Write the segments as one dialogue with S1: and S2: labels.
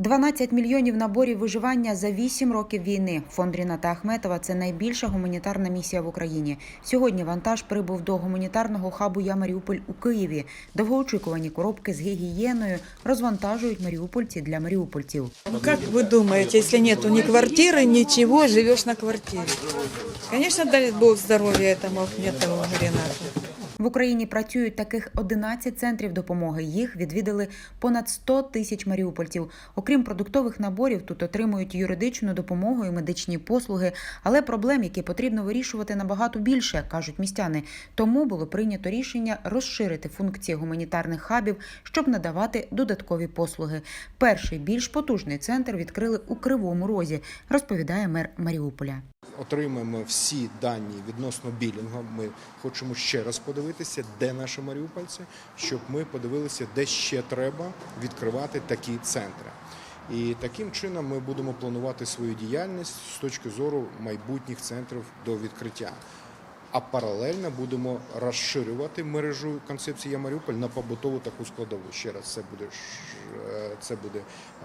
S1: 12 мільйонів наборів виживання за 8 років війни. Фонд Ріната Ахметова це найбільша гуманітарна місія в Україні. Сьогодні вантаж прибув до гуманітарного хабу Я Маріуполь у Києві. Довгоочікувані коробки з гігієною розвантажують маріупольці для маріупольців.
S2: Ну, Как вы думаете, если нету ни квартиры, ничего, живешь на квартире? Конечно, дай Бог здоровья этому Ахметову Ренату.
S1: В Україні працюють таких 11 центрів допомоги. Їх відвідали понад 100 тисяч маріупольців. Окрім продуктових наборів, тут отримують юридичну допомогу і медичні послуги. Але проблем, які потрібно вирішувати, набагато більше, кажуть містяни. Тому було прийнято рішення розширити функції гуманітарних хабів, щоб надавати додаткові послуги. Перший більш потужний центр відкрили у Кривому Розі, розповідає мер Маріуполя.
S3: отримаємо всі дані відносно білінгу. Ми хочемо ще раз подивитися, де наші маріупольці, щоб ми подивилися, де ще треба відкривати такі центри. І таким чином ми будемо планувати свою діяльність з точки зору майбутніх центрів до відкриття. А паралельно будемо розширювати мережу концепції «Я Маріуполь на побутову таку складову. Ще раз, це буде е, це буде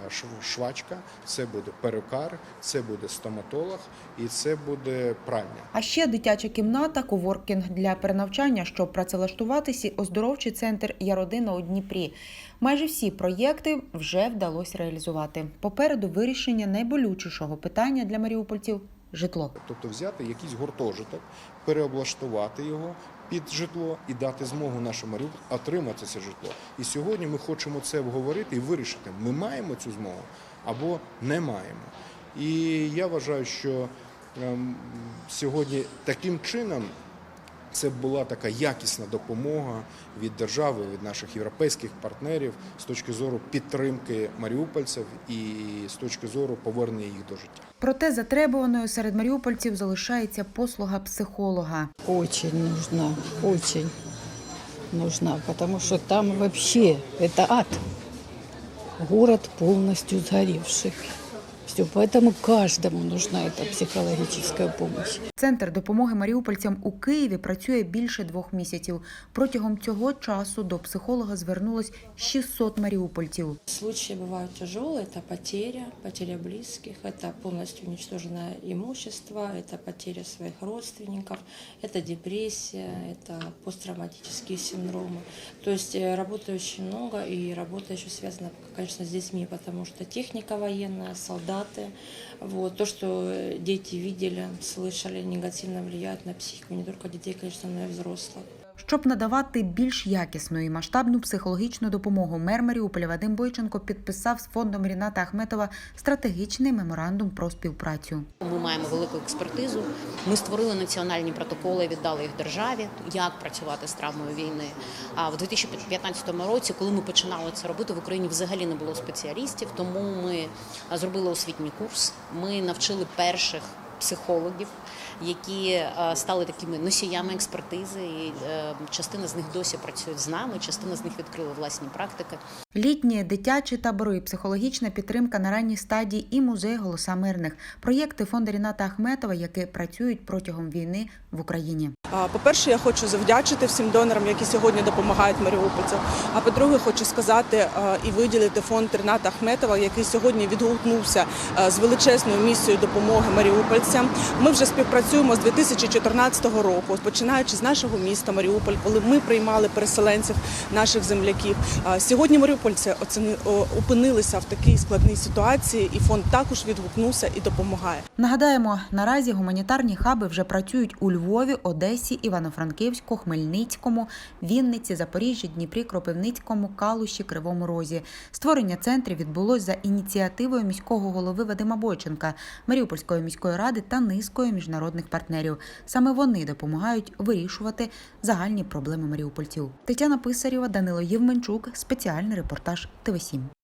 S3: е, швачка, це буде перукар, це буде стоматолог і це буде пральня.
S1: А ще дитяча кімната, коворкінг для перенавчання, щоб працевлаштуватися, оздоровчий центр Я родина у Дніпрі. Майже всі проєкти вже вдалося реалізувати. Попереду вирішення найболючішого питання для маріупольців житло.
S3: Тобто взяти якийсь гуртожиток, переоблаштувати його під житло і дати змогу нашому Маріуполю отримати це житло. І сьогодні ми хочемо це обговорити і вирішити, ми маємо цю змогу або не маємо. І я вважаю, що ем, сьогодні таким чином це була така якісна допомога від держави, від наших європейських партнерів з точки зору підтримки маріупольців і з точки зору повернення їх до життя.
S1: Проте затребуваною серед маріупольців залишається послуга психолога.
S4: Очень нужна, очень нужна, потому что там вообще это ад. Город полностью сгоревший Все, поэтому каждому нужна эта психологическая помощь.
S1: Центр допомоги маріупольцям у Києві працює більше двох місяців. Протягом цього часу до психолога звернулось 600 маріупольців.
S5: Случаи бывают тяжелые, это потеря, потеря близких, это полностью уничтоженное имущество, это потеря своих родственников, это депрессия, это посттравматические синдромы. То есть э, работы очень много, и работа еще связана, конечно, с детьми, потому что техника военная, солдаты, вот, то, что э, дети видели, слышали, негативно влияет на психику не только детей, конечно, но и взрослых.
S1: Щоб надавати більш якісну і масштабну психологічну допомогу, мер Маріуполя Вадим Бойченко підписав з фондом Ріната Ахметова стратегічний меморандум про співпрацю.
S6: Ми маємо велику експертизу. Ми створили національні протоколи, віддали їх державі, як працювати з травмою війни. А в 2015 році, коли ми починали це робити, в Україні взагалі не було спеціалістів. Тому ми зробили освітній курс. Ми навчили перших психологів, які е, стали такими носіями експертизи. І е, частина з них досі працюють з нами, частина з них відкрили власні практики.
S1: Літні дитячі табори, психологічна підтримка на ранній стадії і музей голоса мирних проєкти фонду Ріната Ахметова, які працюють протягом війни в Україні.
S7: По-перше, я хочу завдячити всім донорам, які сьогодні допомагають маріупольцям. А по-друге, хочу сказати і виділити фонд Рената Ахметова, який сьогодні відгукнувся з величезною місією допомоги маріупольцям. Ми вже співпрацюємо з 2014 року, починаючи з нашого міста Маріуполь, коли ми приймали переселенців наших земляків. Сьогодні маріупольці опинилися в такій складній ситуації, і фонд також відгукнувся і допомагає.
S1: Нагадаємо, наразі гуманітарні хаби вже працюють у Львові, Одесі, Івано-Франківську, Хмельницькому, Вінниці, Запоріжжі, Дніпрі, Кропивницькому, Калуші, Кривому Розі. Створення центрів відбулось за ініціативою міського голови Вадима Бойченка, Маріупольської міської ради та низкою міжнародних партнерів. Саме вони допомагають вирішувати загальні проблеми маріупольців. Тетяна Писарєва, Данило Євменчук. Спеціальний репортаж ТВ 7